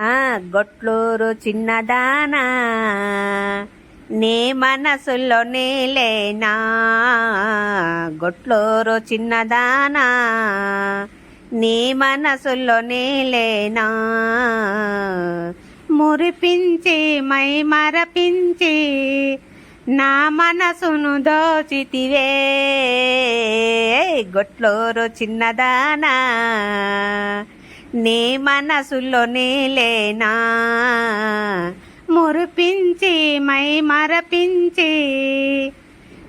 ఆ గొట్లూరు చిన్నదానా నీ మనసులో నీలేనా? గొట్లూరు చిన్నదానా నీ మనసులో నీలేనా? మురిపించి మై మరపించి నా మనసును దోచితివే. గొట్లూరు చిన్నదానా నీ మనసులో నేలేనా? మురిపించి మై మరపించి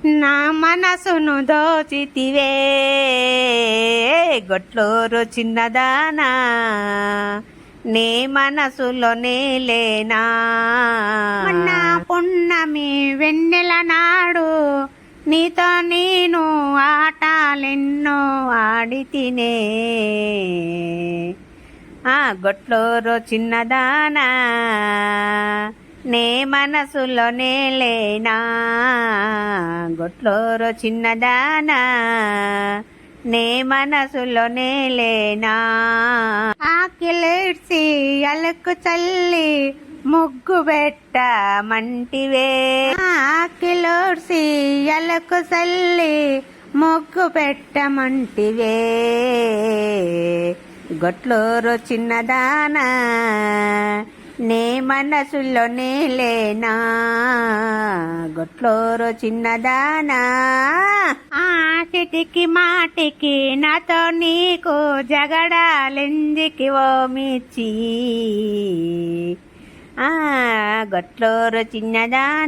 నా మనసును దోచితివే. గొట్లూరు చిన్నదానా? నీ మనసులో నేలేనా? మొన్న పున్నమి వెన్నెల నాడు నీతో నేను ఆటలెన్నో ఆడి తినే. ఆ గొట్లోరో చిన్నదానా. నే మనసులో నేలేనా? గొట్లోరో చిన్నదానా. నే మనసులో నేలేనా? ఆకిలేడ్చి అలకు చల్లి ముగ్గు పెట్ట మంటివే. ఆకిలోడ్చి అలకు చల్లి ముగ్గు పెట్టమంటివే గొట్లోరు చిన్నదానా నే మనసులో నేలేనా? గొట్లోరు చిన్నదానా ఆ మాటికి నాతో నీకు జగడాలెందుకి ఓ మిచ్చి ఆ గొట్లూరు చిన్నదానా